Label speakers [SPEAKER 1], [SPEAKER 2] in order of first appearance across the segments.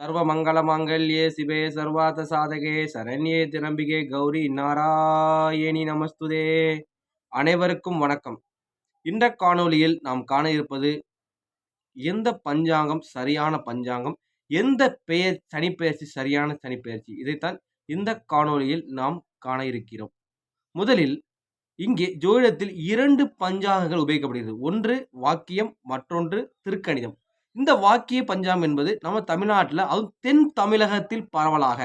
[SPEAKER 1] சர்வமங்கள மாங்கல்யே சிவே சர்வாத சாதகே சரண்யே திரம்பிகே கௌரி நாராயணி நமஸ்துதே. அனைவருக்கும் வணக்கம். இந்த காணொளியில் நாம் காண இருப்பது எந்த பஞ்சாங்கம் சரியான பஞ்சாங்கம்? எந்த பெயர் சனிப்பெயர்ச்சி சரியான சனிப்பெயர்ச்சி? இதைத்தான் இந்த காணொளியில் நாம் காண இருக்கிறோம். முதலில் இங்கே ஜோதிடத்தில் இரண்டு பஞ்சாங்கங்கள் உபயோகிக்கப்படுகிறது. ஒன்று வாக்கியம் மற்றொன்று திருக்கணிதம். இந்த வாக்கிய பஞ்சாங்கம் என்பது நம்ம தமிழ்நாட்டில் அதுவும் தென் தமிழகத்தில் பரவலாக.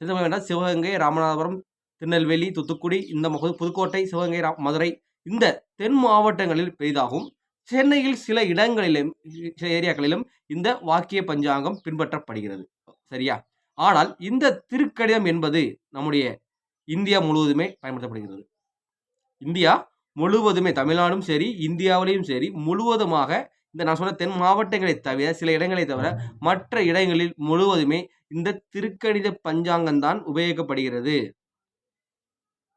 [SPEAKER 1] வேண்டாம் சிவகங்கை ராமநாதபுரம் திருநெல்வேலி தூத்துக்குடி இந்த புதுக்கோட்டை சிவகங்கை மதுரை இந்த தென் மாவட்டங்களில் பெரிதாகும். சென்னையில் சில இடங்களிலும் சில ஏரியாக்களிலும் இந்த வாக்கிய பஞ்சாங்கம் பின்பற்றப்படுகிறது. சரியா? ஆனால் இந்த திருக்கடிதம் என்பது நம்முடைய இந்தியா முழுவதுமே பயன்படுத்தப்படுகிறது. இந்தியா முழுவதுமே தமிழ்நாடும் சரி இந்தியாவிலையும் சரி முழுவதுமாக இந்த நான் சொன்ன தென் மாவட்டங்களை தவிர சில இடங்களை தவிர மற்ற இடங்களில் முழுவதுமே இந்த திருக்கணித பஞ்சாங்கம் தான் உபயோகிக்கப்படுகிறது.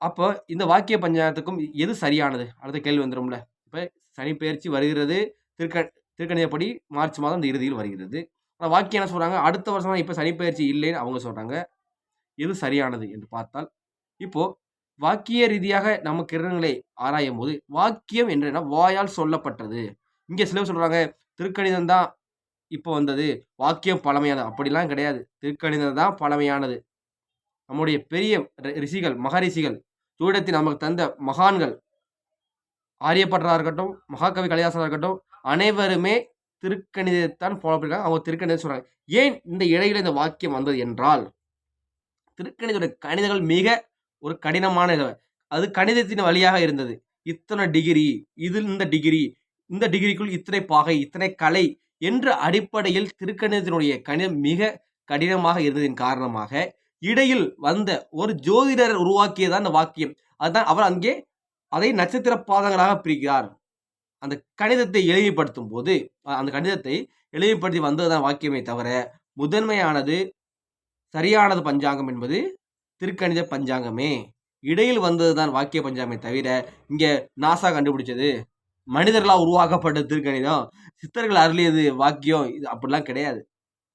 [SPEAKER 1] அப்போ இந்த வாக்கிய பஞ்சாங்கத்துக்கும் எது சரியானது? அடுத்த கேள்வி வந்துடும்ல இப்போ சனி பெயர்ச்சி வருகிறது திருக்க திருக்கணிதப்படி மார்ச் மாதம் இந்த இறுதியில் வருகிறது. ஆனால் வாக்கியம் என்ன சொல்கிறாங்க அடுத்த வருஷம் இப்போ சனி இல்லைன்னு அவங்க சொல்கிறாங்க எது சரியானது என்று பார்த்தால் இப்போ வாக்கிய ரீதியாக நம்ம கிரணங்களை ஆராயும் போது வாக்கியம் என்றனா வாயால் சொல்லப்பட்டது. இங்கே சிலவு சொல்கிறாங்க திருக்கணிதம் தான் இப்போ வந்தது. வாக்கியம் பழமையானது. அப்படிலாம் கிடையாது. திருக்கணிதம் தான் பழமையானது. நம்முடைய பெரிய ரி- ரிஷிகள் மகரிஷிகள் ஜோதிடத்தில் நமக்கு தந்த மகான்கள் ஆரியப்பட்டராக இருக்கட்டும் மகாகவி கலிதாசனாக இருக்கட்டும் அனைவருமே திருக்கணிதத்தான் ஃபாலோ பண்ணிருக்காங்க. அவங்க திருக்கணிதம் சொல்கிறாங்க ஏன் இந்த இடையில இந்த வாக்கியம் வந்தது என்றால் திருக்கணிதோட கணிதங்கள் மிக ஒரு கடினமான இது. அது கணிதத்தின் வழியாக இருந்தது. இத்தனை டிகிரி இதில் இந்த டிகிரி இந்த டிகிரிக்குள் இத்தனை பாகை இத்தனை கலை என்ற அடிப்படையில் திருக்கணிதத்தினுடைய கணிதம் மிக கடினமாக இருந்ததின் காரணமாக இடையில் வந்த ஒரு ஜோதிடர் உருவாக்கியதான் அந்த வாக்கியம். அதுதான் அவர் அங்கே அதை நட்சத்திர பாதங்களாக பிரிக்கிறார். அந்த கணிதத்தை எளிமைப்படுத்தும் போது அந்த கணிதத்தை எளிமைப்படுத்தி வந்ததுதான் வாக்கியமே தவிர முதன்மையானது சரியானது பஞ்சாங்கம் என்பது திருக்கணித பஞ்சாங்கமே. இடையில் வந்ததுதான் வாக்கிய பஞ்சாங்கமே தவிர இங்க நாசா கண்டுபிடிச்சது. மனிதர்களால் உருவாக்கப்பட்ட திருக்கணிதம். சித்தர்கள் அருளியது வாக்கியம் இது அப்படிலாம் கிடையாது.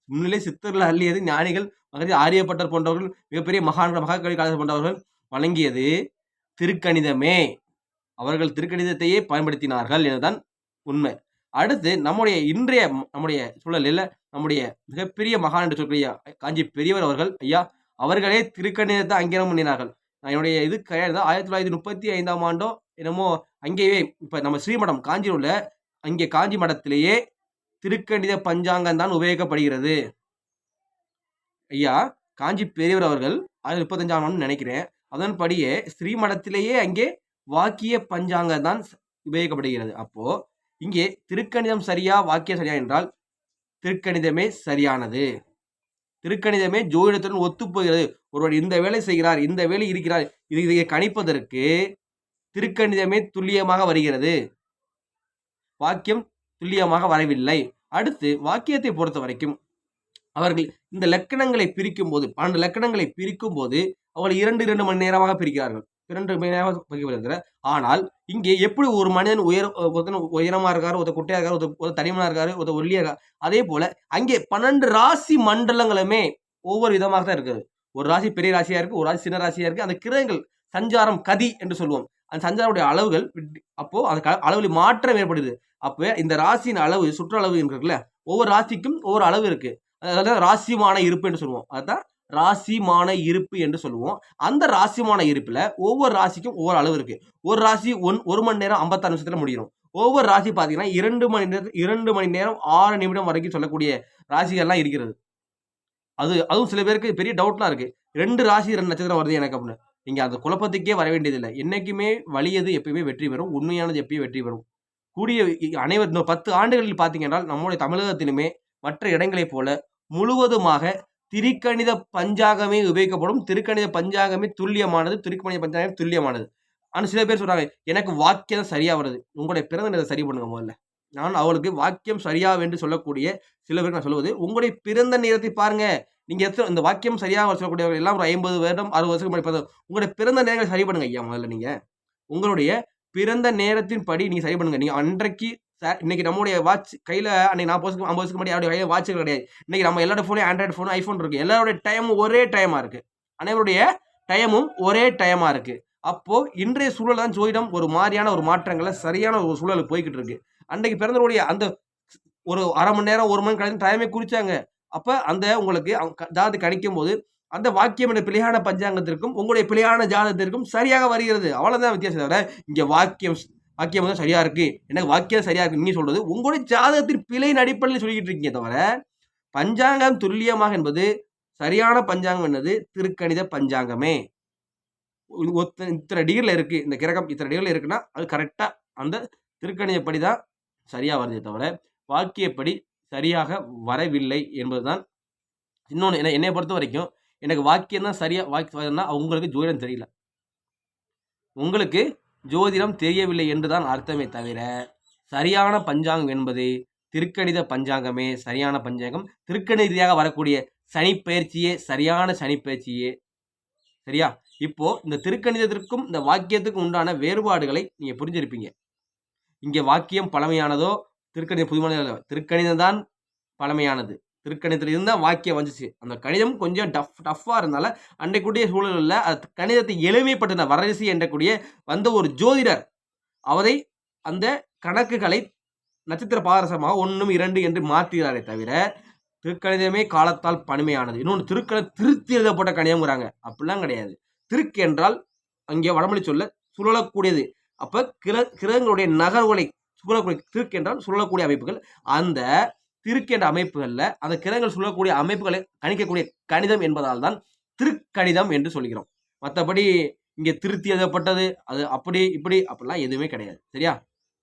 [SPEAKER 1] முன்னிலே சித்தர்கள் அருளியது ஞானிகள் மகதி ஆரியப்பட்டர் போன்றவர்கள் மிகப்பெரிய மகான்கள் மகாகவி காலத்தில் போன்றவர்கள் வழங்கியது திருக்கணிதமே. அவர்கள் திருக்கணிதத்தையே பயன்படுத்தினார்கள் எனதான் உண்மை. அடுத்து நம்முடைய இன்றைய நம்முடைய சூழலில் நம்முடைய மிகப்பெரிய மகான் என்று சொல்லக்கூடிய காஞ்சி பெரியவர் அவர்கள் ஐயா அவர்களே திருக்கணிதத்தை அங்கீகாரம் பண்ணினார்கள். நான் என்னுடைய இது கிடையாது ஆயிரத்தி தொள்ளாயிரத்தி முப்பத்தி ஐந்தாம் ஆண்டோ என்னமோ அங்கேயே இப்போ நம்ம ஸ்ரீமடம் காஞ்சியில் உள்ள அங்கே காஞ்சி மடத்திலேயே திருக்கணித பஞ்சாங்கம் தான் உபயோகிக்கப்படுகிறது ஐயா காஞ்சி பெரியவர் அவர்கள் அது முப்பத்தஞ்சாம் நினைக்கிறேன். அதன்படியே ஸ்ரீமடத்திலேயே அங்கே வாக்கிய பஞ்சாங்கம் தான் உபயோகப்படுகிறது. அப்போ இங்கே திருக்கணிதம் சரியா வாக்கியம் சரியா என்றால் திருக்கணிதமே சரியானது. திருக்கணிதமே ஜோதிடத்துடன் ஒத்துப்போகிறது ஒருவர் இந்த வேலை செய்கிறார் இந்த வேலை இருக்கிறார் இது இதை கணிப்பதற்கு திருக்கணிதமே துல்லியமாக வருகிறது. வாக்கியம் துல்லியமாக வரவில்லை. அடுத்து வாக்கியத்தை பொறுத்த வரைக்கும் அவர்கள் இந்த லக்கணங்களை பிரிக்கும் போது பன்னெண்டு லக்கணங்களை பிரிக்கும் போது அவர்கள் இரண்டு இரண்டு மணி நேரமாக பிரிக்கிறார்கள். இரண்டு மணி நேரமாக பிரிக்கப்படுகிற ஆனால் இங்கே எப்படி ஒரு மனிதன் உயர் ஒருத்தன் உயரமா இருக்காரு ஒருத்தர் குட்டையா இருக்காரு ஒருத்த ஒருத்தர் இருக்காரு ஒருத்தர் ஒல்லியா இருக்காரு அதே போல அங்கே பன்னெண்டு ராசி மண்டலங்களுமே ஒவ்வொரு விதமாக தான் இருக்குது. ஒரு ராசி பெரிய ராசியா இருக்கு ஒரு ராசி சின்ன ராசியா இருக்கு. அந்த கிரகங்கள் சஞ்சாரம் கதி என்று சொல்லுவோம் அந்த சஞ்சாரமுடைய அளவுகள் விட்- அப்போ அந்த அளவில் மாற்றம் ஏற்படுது. அப்போ இந்த ராசியின் அளவு சுற்றளவு இருக்குல்ல ஒவ்வொரு ராசிக்கும் ஒவ்வொரு அளவு இருக்கு. அதாவது ராசிமான இருப்பு என்று சொல்லுவோம் அதுதான் ராசிமான இருப்பு என்று சொல்லுவோம் அந்த ராசிமான இருப்பில் ஒவ்வொரு ராசிக்கும் ஒவ்வொரு அளவு இருக்கு. ஒரு ராசி ஒன் ஒரு மணி நேரம் ஐம்பத்தாறு நிமிஷத்துல முடியும் ஒவ்வொரு ராசி பார்த்தீங்கன்னா இரண்டு மணி நேரம் இரண்டு மணி நேரம் ஆறு நிமிடம் வரைக்கும் சொல்லக்கூடிய ராசிகள்லாம் இருக்கிறது. அது அதுவும் சில பேருக்கு பெரிய டவுட்லாம் இருக்கு. ரெண்டு ராசி ரெண்டு நட்சத்திரம் வருது எனக்கு அப்படின்னு. நீங்கள் அந்த குழப்பத்துக்கே வர வேண்டியதில்லை. என்றைக்குமே வலியது எப்பயுமே வெற்றி பெறும். உண்மையானது எப்பயும் வெற்றி பெறும். கூடிய அனைவர் இந்த பத்து ஆண்டுகளில் பார்த்தீங்கன்னா நம்முடைய தமிழகத்திலுமே மற்ற இடங்களைப் போல முழுவதுமாக திருக்கணித பஞ்சாங்கமே உபயோகிக்கப்படும். திருக்கணித பஞ்சாங்கமே துல்லியமானது. திருக்கணித பஞ்சாங்கம் துல்லியமானது. ஆனால் சில பேர் சொல்கிறாங்க எனக்கு வாக்கியம் சரியாக வருது உங்களுடைய பிறந்த நேரத்தை சரி பண்ணுங்க முதல்ல. நான் அவளுக்கு வாக்கியம் சரியா என்று சொல்லக்கூடிய சில பேருக்கு நான் சொல்லுவது உங்களுடைய பிறந்த நேரத்தை பாருங்க. நீங்கள் எத்தனை இந்த வாக்கியம் சரியாக சொல்லக்கூடியவர்கள் எல்லாம் ஒரு ஐம்பது வருடம் அறுபது வருஷம் முன்னாடி உங்களுடைய பிறந்த நேரங்களை சரி பண்ணுங்க ஐயா முதல்ல நீங்கள் உங்களுடைய பிறந்த நேரத்தின் படி நீங்கள் சரி பண்ணுங்க. நீங்கள் அன்றைக்கு சார் இன்னைக்கு நம்முடைய வாட்ச் கையில் அன்னைக்கு நாற்பது வருஷத்துக்கு ஐம்பது வருஷத்துக்கு முன்னாடி யாருடைய கையில் வாட்ச் கிடையாது. இன்னைக்கு நம்ம எல்லாரோட ஃபோனும் ஆண்ட்ராய்டு ஃபோனும் ஐஃபோன் இருக்குது எல்லாருடைய டைமும் ஒரே டைமாக இருக்குது அனைவருடைய டைமும் ஒரே டைமாக இருக்குது அப்போது இன்றைய சூழல் தான் ஜோதிடம் ஒரு மாதிரியான ஒரு மாற்றங்களை சரியான ஒரு சூழலுக்கு போய்கிட்டு இருக்கு. அன்றைக்கு பிறந்தவருடைய அந்த ஒரு அரை மணி நேரம் ஒரு மணி கழிச்சு டைமே குறிச்சாங்க. அப்போ அந்த உங்களுக்கு ஜாதத்தை கணிக்கும் போது அந்த வாக்கியம் என்ற பிழையான பஞ்சாங்கத்திற்கும் உங்களுடைய பிழையான ஜாதகத்திற்கும் சரியாக வருகிறது. அவ்வளோதான் வித்தியாசம். தவிர இங்கே வாக்கியம் வாக்கியம் வந்து சரியா இருக்கு. எனக்கு வாக்கியம் சரியா இருக்கு. நீங்க சொல்றது உங்களுடைய ஜாதகத்தின் பிழையின் அடிப்படையில் சொல்லிக்கிட்டு இருக்கீங்க தவிர பஞ்சாங்கம் துல்லியமாக என்பது சரியான பஞ்சாங்கம் என்னது? திருக்கணித பஞ்சாங்கமே. இத்தனை டிகிரில் இருக்குது இந்த கிரகம் இத்தனை டிகிரில இருக்குன்னா அது கரெக்டாக அந்த திருக்கணிதப்படி தான் சரியாக வருதே தவிர வாக்கியப்படி சரியாக வரவில்லை என்பதுதான். இன்னொன்று என்ன என்னை பொறுத்த வரைக்கும் எனக்கு வாக்கியம் தான் சரியாக வாக்கியம்னா உங்களுக்கு ஜோதிடம் தெரியல. உங்களுக்கு ஜோதிடம் தெரியவில்லை என்றுதான் அர்த்தமே தவிர சரியான பஞ்சாங்கம் என்பது திருக்கணித பஞ்சாங்கமே சரியான பஞ்சாங்கம். திருக்கணித ரீதியாக வரக்கூடிய சனிப்பயிற்சியே சரியான சனிப்பயிற்சியே சரியா? இப்போ இந்த திருக்கணிதத்திற்கும் இந்த வாக்கியத்துக்கும் உண்டான வேறுபாடுகளை நீங்க புரிஞ்சிருப்பீங்க. இங்க வாக்கியம் பழமையானதோ திருக்கணித புதுமணி திருக்கணிதம் தான் பழமையானது. திருக்கணிதத்தில் இருந்தால் வாக்கியம் வந்துச்சு. அந்த கணிதம் கொஞ்சம் டஃப் டஃப்பாக இருந்தால அன்றைக்குடைய சூழலில் அது கணிதத்தை எளிமைப்பட்ட வரரிசி என்றக்கூடிய வந்த ஒரு ஜோதிடர் அவரை அந்த கணக்குகளை நட்சத்திர பாரசமாக ஒன்றும் இரண்டு என்று மாற்றுகிறாரே தவிர திருக்கணிதமே காலத்தால் பழமையானது. இன்னொன்று திருக்கண திருத்தி எழுதப்பட்ட கணிதம்ங்கிறாங்க. அப்படிலாம் கிடையாது. திருக்கு என்றால் அங்கே வடமொழி சொல்ல சுழலக்கூடியது. அப்போ கிர கிரகங்களுடைய நகர்வுகளை சொல்லக்கூடிய திருக்கு என்றால் சொல்லக்கூடிய அமைப்புகள். அந்த திருக்கு என்ற அமைப்புகளில் அந்த கிரகங்கள் சொல்லக்கூடிய அமைப்புகளை கணிக்கக்கூடிய கணிதம் என்பதால் தான் திருக்கணிதம் என்று சொல்கிறோம். மற்றபடி இங்கே திருத்தி எழுதப்பட்டது அது அப்படி இப்படி அப்படிலாம் எதுவுமே கிடையாது. சரியா?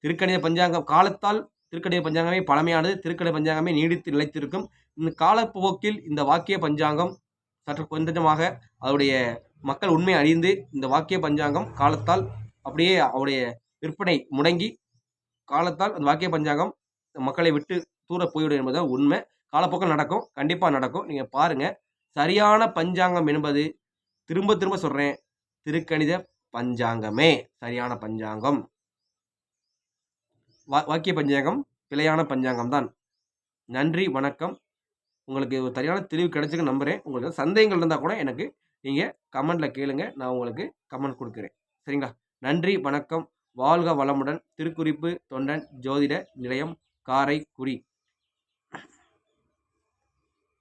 [SPEAKER 1] திருக்கணித பஞ்சாங்கம் காலத்தால் திருக்கணித பஞ்சாங்கமே பழமையானது திருக்கணித பஞ்சாங்கமே நீடித்து நிலைத்திருக்கும். இந்த காலப்போக்கில் இந்த வாக்கிய பஞ்சாங்கம் சற்று கொஞ்சமாக அவருடைய மக்கள் உண்மை அறிந்து இந்த வாக்கிய பஞ்சாங்கம் காலத்தால் அப்படியே அவருடைய விற்பனை முடங்கி காலத்தால் அந்த வாக்கிய பஞ்சாங்கம் மக்களை விட்டு தூர போய்விடும் என்பதுதான் உண்மை. காலப்போக்கில் நடக்கும் கண்டிப்பாக நடக்கும். நீங்கள் பாருங்கள் சரியான பஞ்சாங்கம் என்பது திரும்ப திரும்ப சொல்கிறேன் திருக்கணித பஞ்சாங்கமே. சரியான பஞ்சாங்கம். வா வாக்கிய பஞ்சாங்கம் பிழையான பஞ்சாங்கம் தான். நன்றி வணக்கம். உங்களுக்கு ஒரு சரியான தெளிவு கிடைச்சிக்க நம்புகிறேன் உங்களுக்கு சந்தேகங்கள் இருந்தால் கூட எனக்கு நீங்கள் கமெண்டில் கேளுங்க. நான் உங்களுக்கு கமெண்ட் கொடுக்குறேன். சரிங்களா? நன்றி வணக்கம். வாழ்க வளமுடன். திருக்குறிப்பு தொண்டன் ஜோதிட நிலையம் காரைக்குடி.